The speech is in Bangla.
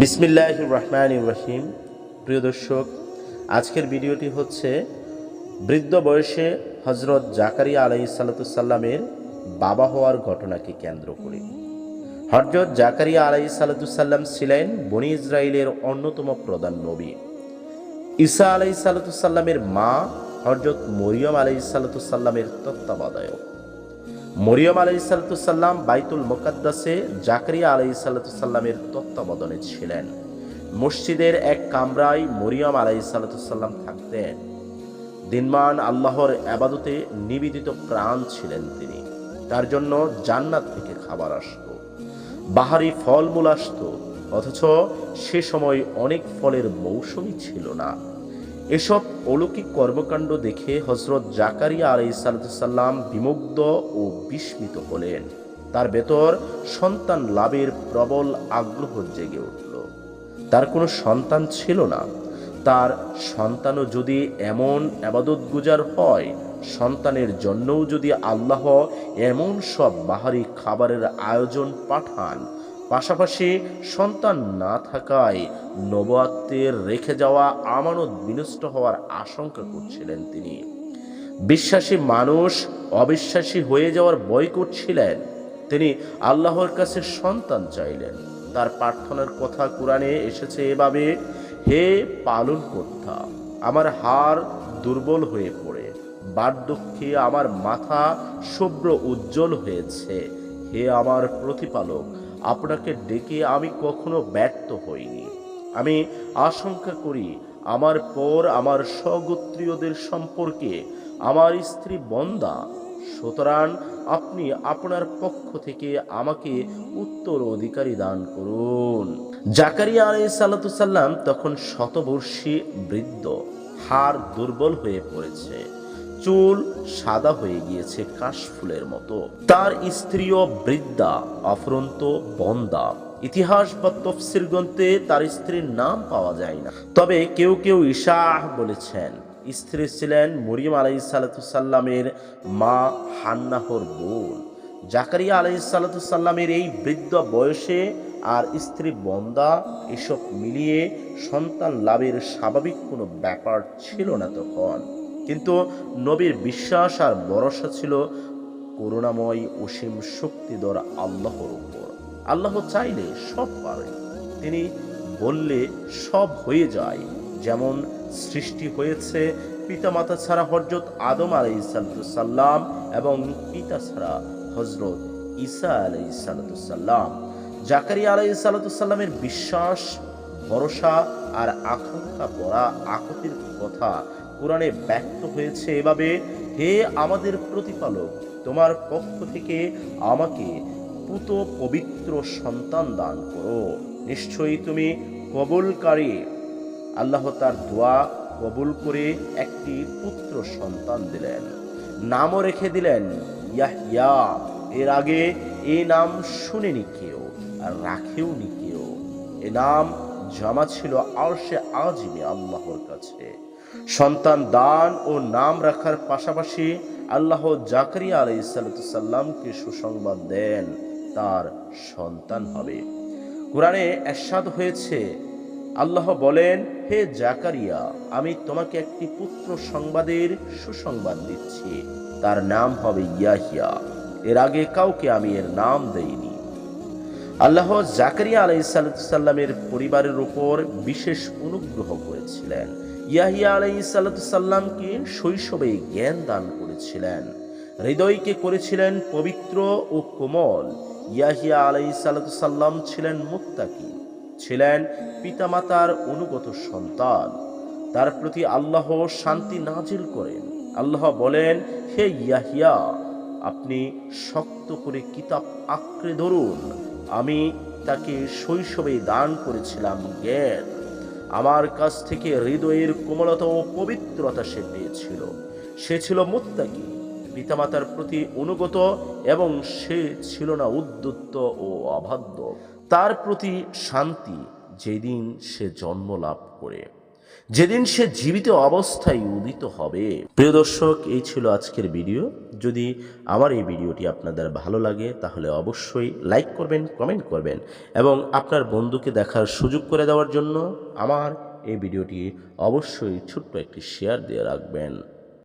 বিসমিল্লাহ রহমান রহিম। প্রিয় দর্শক, আজকের ভিডিওটি হচ্ছে বৃদ্ধ বয়সে হজরত জাকারিয়া আলাই সাল্লাতুসাল্লামের বাবা হওয়ার ঘটনাকে কেন্দ্র করে। হজরত জাকারিয়া আলাই সাল্লাতুসাল্লাম ছিলেন বনি ইসরায়েলের অন্যতম প্রধান নবী। ঈসা আলাই সাল্লাতুসাল্লামের মা হজরত মরিয়ম আলাই সাল্লাতুসাল্লামের তত্ত্বাবধায়ক। মরিয়ম আলাই সাল্লাম বাইতুল মোকাদ্দাসে জাকরিয়া আলাই সাল্লামের তত্ত্বাবধানে ছিলেন। মসজিদের এক কামরায় মরিয়ম আলাই সাল্লাম থাকতেন। দিনমান আল্লাহর আবাদতে নিবেদিত প্রাণ ছিলেন তিনি। তার জন্য জান্নাত থেকে খাবার আসতো, বাহারি ফলমূল আসতো, অথচ সে সময় অনেক ফলের মৌসুমই ছিল না। এসব অলৌকিক কর্মকাণ্ড দেখে হজরত জাকারিয়া আলাই সাল্লাম বিমুগ্ধ ও বিস্মিত হলেন। তার ভেতর সন্তান লাভের প্রবল আগ্রহ জেগে উঠল। তার কোনো সন্তান ছিল না। তার সন্তানও যদি এমন আবাদত গুজার হয়, সন্তানের জন্যও যদি আল্লাহ এমন সব বাহারি খাবারের আয়োজন পাঠান পাশাপাশি সন্তান না থাকায় নবাত্মের রেখে যাওয়া আমানত বিনষ্ট হওয়ার আশঙ্কা করছিলেন তিনি। বিশ্বাসী মানুষ অবিশ্বাসী হয়ে যাওয়ার বই করছিলেন। তিনি আল্লাহর কাছে সন্তান চাইলেন। তার প্রার্থনার কথা কোরআনে এসেছে এভাবে, হে পালন কর্তা আমার হার দুর্বল হয়ে পড়ে। বার্ধক্যে আমার মাথা শুভ্র উজ্জ্বল হয়েছে। হে আমার প্রতিপালক আপনাকে ডেকে আমি কখনো ব্যর্থ হইনি। আমি আশঙ্কা করি আমার পর আমার স্বগোত্রীয়দের সম্পর্কে আমার স্ত্রী বন্দা, সুতরাং আপনি আপনার পক্ষ থেকে আমাকে উত্তর অধিকারী দান করুন। জাকারিয়া আলাই সাল্লাম তখন শতবর্ষী বৃদ্ধ হার দুর্বল হয়ে পড়েছে। চুল সাদা হয়ে গিয়েছে কাশফুলের মতো। তার স্ত্রীও বৃদ্ধা অফরন্ত বন্দা। ইতিহাস বা তফসির গ্রন্থে তার স্ত্রীর নাম পাওয়া যায় না। তবে কেউ কেউ ঈশাহ বলেছেন, স্ত্রী ছিলেন মরিয়ম আলাই সাল্লামের মা হান্নাহর বোন। জাকারিয়া আলাই সাল্লামের এই বৃদ্ধ বয়সে আর স্ত্রী বন্দা এসব মিলিয়ে সন্তান লাভের স্বাভাবিক কোনো ব্যাপার ছিল না তখন। কিন্তু নবীর বিশ্বাস আর ভরসা ছিল করুণাময় অসীম শক্তিধর আল্লাহর উপর। আল্লাহ চাইলে সব পারে। তিনি বললে সব হয়ে যায়। যেমন সৃষ্টি হয়েছে পিতামাতা ছাড়া হজরত আদম আলাই সাল্লাম এবং পিতা ছাড়া হজরত ঈসা আলাই সাল্লাম জাকারিয়া আলাই সাল্লামের বিশ্বাস, ভরসা আর আকাঙ্ক্ষা পড়া আকতির কথা কোরআনে ব্যক্ত হয়েছে এভাবে, হে আমাদের প্রতিপালক, তোমার পক্ষ থেকে আমাকে পুত পবিত্র সন্তান দান করো। নিশ্চয়ই তুমি কবলকারী। আল্লাহ তার দোয়া কবুল করে একটি পুত্র সন্তান দিলেন। নামও রেখে দিলেন ইয়াহিয়া এর আগে এই নাম শুনেনি কেউ, আর রাখেওনি কেউ। এ নাম জমা ছিল আর সে আজিমে আল্লাহর কাছে। সন্তান দান ও নাম রাখার পাশাপাশি আল্লাহ জাকরিয়া আলাই সাল্লামকে সুসংবাদ দেন, তার সন্তান হবে। কোরআনে এরশাদ হয়েছে, আল্লাহ বলেন, হে জাকারিয়া, আমি তোমাকে একটি পুত্র সংবাদের সুসংবাদ দিচ্ছি। তার নাম হবে ইয়াহিয়া। এর আগে কাউকে আমি এর নাম দেইনি। আল্লাহ জাকারিয়া আলাই সাল্লামের পরিবারের উপর বিশেষ অনুগ্রহ করেছিলেন। ইয়াহিয়া আলাই সাল্লামকে শৈশবে জ্ঞান দান করেছিলেন। হৃদয়কে করেছিলেন পবিত্র ও কোমল। ইয়াহিয়া আলাই সাল্লাম ছিলেন মুত্তাকি, ছিলেন পিতামাতার অনুগত সন্তান। তার প্রতি আল্লাহ শান্তি নাজিল করেন। আল্লাহ বলেন, হে ইয়াহিয়া, আপনি শক্ত করে কিতাব আঁকড়ে ধরুন। আমি তাকে শৈশবে দান করেছিলাম জ্ঞান। আমার কাছ থেকে হৃদয়ের কোমলতা ও পবিত্রতা সে পেয়েছিল। সে ছিল মুত্তাকি, পিতামাতার প্রতি অনুগত এবং সে ছিল না উদ্যুত্ত ও অবাধ্য। তার প্রতি শান্তি যেদিন সে জন্ম লাভ করে। যেদিন সে জীবিত অবস্থায় উদিত হবে। প্রিয় দর্শক, এই ছিল আজকের ভিডিও। যদি আমার এই ভিডিওটি আপনাদের ভালো লাগে, তাহলে অবশ্যই লাইক করবেন, কমেন্ট করবেন এবং আপনার বন্ধুকে দেখার সুযোগ করে দেওয়ার জন্য আমার এই ভিডিওটি অবশ্যই ছোট্ট একটি শেয়ার দিয়ে রাখবেন।